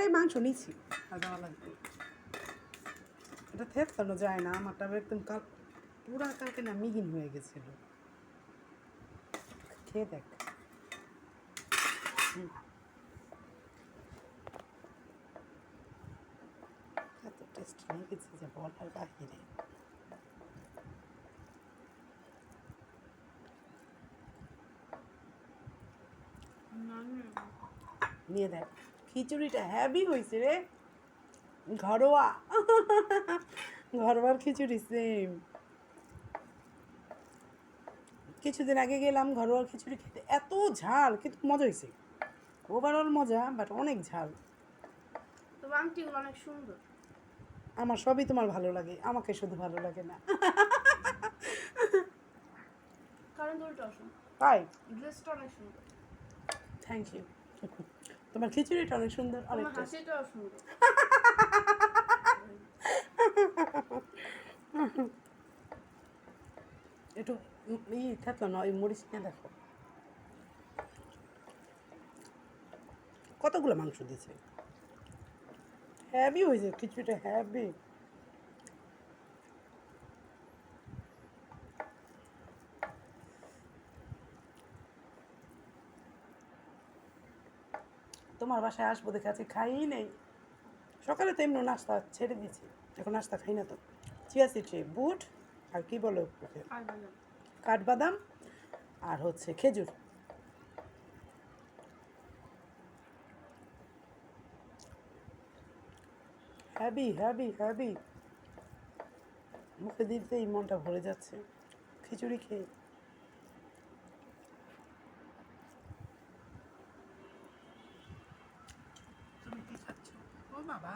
একবারেই মাংস নিছি আর দেওয়া লাগবে। এটা যায় না আমারটা একদম কাল পুরা কালকে না মিহিন হয়ে গেছিল। খেয়ে দেখ। এত টেস্ট যে বলার বাহিরে নিয়ে দেখ। খিচুড়িটা হ্যাভি হয়েছে রে। ঘরোয়া। ঘরোয়ার খিচুড়ি সেম কিছুদিন আগে গেলাম ঘরোয়া খিচুড়ি খেতে। এত ঝাল কিন্তু মজা হয়েছে ওভারঅল মজা বাট অনেক ঝাল। তোমার আংটিগুলো অনেক সুন্দর। আমার সবই তোমার ভালো লাগে আমাকে শুধু ভালো লাগে না। কারণ তাই? ড্রেসটা অনেক সুন্দর। থ্যাংক ইউ তোমার খিচুড়িটা অনেক সুন্দর অনেক হাসিটাও সুন্দর। একটু ই থাকল না ওই মরিচ নিয়ে দেখো। কতগুলো মাংস দিয়েছে? হ্যাভি হয়েছে খিচুড়িটা হ্যাভি তোমার বাসায় আসব, দেখে আজকে খাই নেই। সকালে তো এমনি নাস্তা ছেড়ে দিয়েছি, এখন নাস্তা খাই না তো। চিয়া সিটে বুট, আর কি বলো কাঠবাদাম আর হচ্ছে খেজুর। হ্যাবি হ্যাভি হ্যাভি মুখে দিতেই মনটা ভরে যাচ্ছে। খিচুড়ি খেয়ে তুমি কি খাচ্ছ ও বাবা।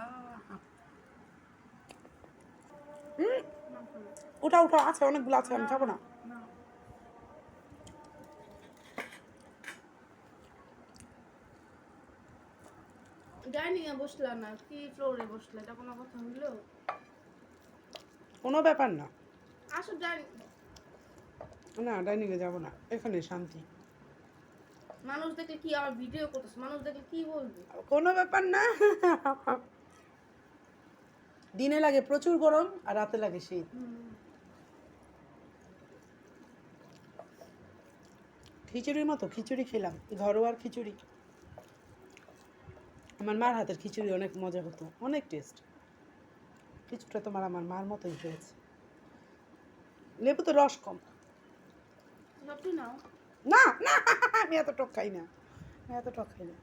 ওটা ওটা আছে অনেকগুলো আছে আমি খাব না। না ডাইনিং এ বসলা না কি ফ্লোরে বসলে? এটা কোনো কথা হইল? কোনো ব্যাপার না। আসো ডাইনিং না ডাইনিংয়ে যাব না এখানে শান্তি। মানুষ দেখলে কি আমার ভিডিও করতেছে? মানুষ দেখলে কি বলবে? কোনো ব্যাপার না। দিনে লাগে প্রচুর গরম আর রাতে লাগে শীত। খিচুড়ির মতো খিচুড়ি খেলাম ঘরোয়ার খিচুড়ি। আমার মার হাতের খিচুড়ি অনেক মজা হতো অনেক টেস্ট। খিচুড়িটা তোমার আমার মার মতোই হয়েছে। লেবু তো রস কম। নাও। না না আমি এত টক খাই না আমি এত টক খাই না।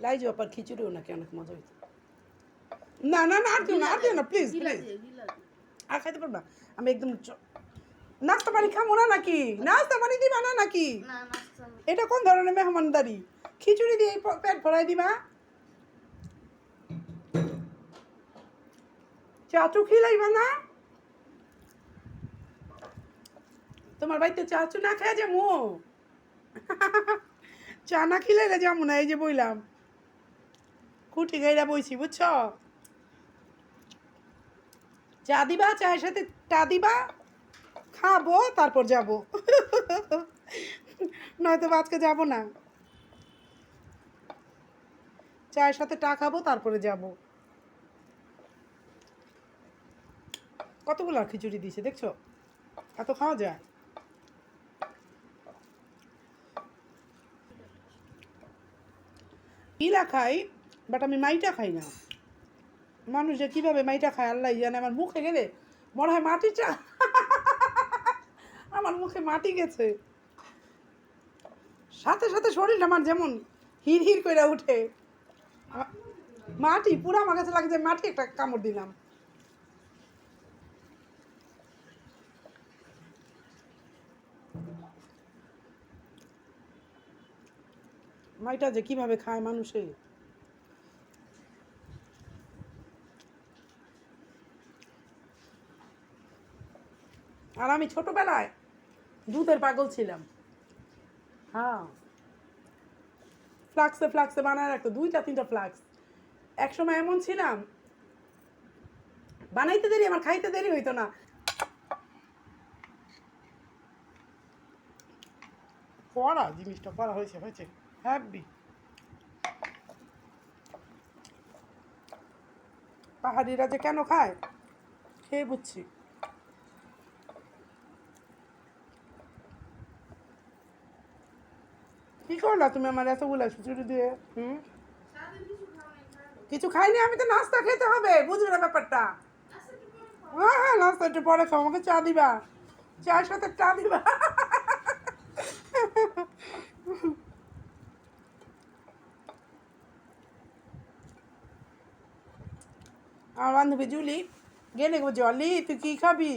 লাইজো আপার খিচুড়িও নাকি অনেক মজা হইতো। না না না আর দিও না আর দিও না প্লিজ প্লিজ আর খাইতে পারবা আমি একদম নাস্তা পানি খাব না নাকি? নাস্তা পানি দিবা না নাকি? না না। এটা কোন ধরনের মেহমানদারি? খিচুড়ি দিয়ে এই পেট ভরাই দিবা? চাচু খিলাইবা না। তোমার বাড়িতে চাচু না খায় যাব চা না খিলাইলে যাব না, এই যে বইলাম। খুঁটি গাইরা বইছি, বুঝছ? চা দিবা, চায়ের সাথে চা দিবা, খাব, তারপর যাব। নয়তো আজকে যাব না। চায়ের সাথে চা খাব, তারপরে যাব। কতগুলো আর খিচুড়ি দিয়েছে, দেখছ? এত খাওয়া যায়? ইলা খাই বাট আমি মাইটা খাই না। মানুষ যে কীভাবে মাইটা খায়, আল্লাহ জানে। আমার মুখে গেলে মনে হয় মাটি চা আমার মুখে মাটি গেছে। সাথে সাথে শরীরটা আমার যেমন হির হির করে উঠে মাটি, পুরো আমার কাছে লাগে যে মাটি একটা কামড় দিলাম। মাইটা যে কীভাবে খায় মানুষে আর আমি ছোটবেলায় দুধের পাগল ছিলাম। হ্যাঁ। ফ্লাক্সে ফ্লাক্সে বানায় রাখতো দুইটা তিনটা ফ্লাক্স। এক সময় এমন ছিলাম বানাইতে দেরি আমার খাইতে দেরি হইতো না। করা জিনিসটা করা হয়েছে হয়েছে। হ্যাপি পাহাড়িরা যে কেন খায়? খেয়ে বুঝছি। কি করলা তুমি আমার এতগুলা খিচুড়ি দিয়ে? হুম? কিছু খাইনি? আমি তো নাস্তা খেতে হবে। বুঝলে না ব্যাপারটা? হ্যাঁ হ্যাঁ নাস্তা একটু পরে খাও আমাকে চা দিবা। চার সাথে চা দিবা। আমার বান্ধবী জুলি, গেলে অলি তুই কী খাবি?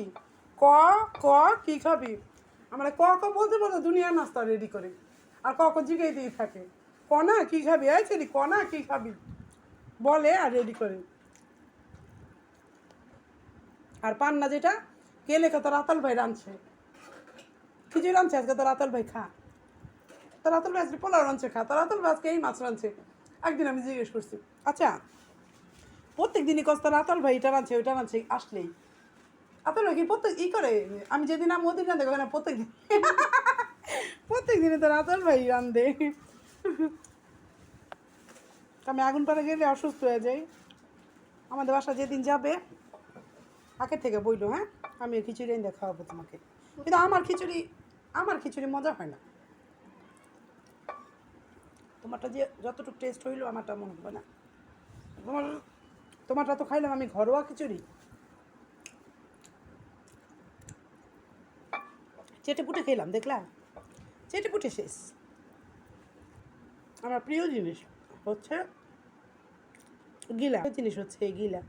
ক ক, কী খাবি? আমরা ক ক বলতে বলতে দুনিয়ার নাস্তা রেডি করে। আর ক ক দিয়ে থাকে। ক না, কী খাবি? এই ছেলে, ক না, কী খাবি? বলে আর রেডি করে। আর পান্না যেটা কে লেখা তো রাতাল ভাই রাঁধছে। খিচুড়ি রাঁধছে, আজকে তো রাতাল ভাই খা। তো রাতাল ভাই আজকে পোলাও রাঁধছে, খা। তো রাতাল ভাই আজকে এই মাছ রাঁধছে। একদিন আমি জিজ্ঞেস করছি আচ্ছা প্রত্যেক দিনই কস্তা রাতাল ভাই এটা রাঁধছে ওইটা রাঁধছে আসলেই। আতল ভাই কি প্রত্যেক ই করে? আমি যেদিন আমি ওদিন রাঁধে না প্রত্যেক দিন প্রত্যেক দিনে তো রাতাল ভাই রাঁধে। আমি আগুন পাড়া গেলে অসুস্থ হয়ে যাই। আমাদের বাসা যেদিন যাবে, আগের থেকে বইলো হ্যাঁ? আমি খিচুড়ি এনে খাওয়াবো তোমাকে। কিন্তু আমার খিচুড়ি আমার খিচুড়ি মজা হয় না। তোমারটা যে যতটুকু টেস্ট হইল, আমারটা মনে হবে না। তোমার তোমারটা তো খাইলাম, আমি ঘরোয়া খিচুড়ি। চেটে পুটে খেলাম, দেখলা? চেটে পুটে শেষ। আমার প্রিয় জিনিস হচ্ছে গিলা। জিনিস হচ্ছে এই গিলা।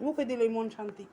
মুখে দিলই মন শান্তি।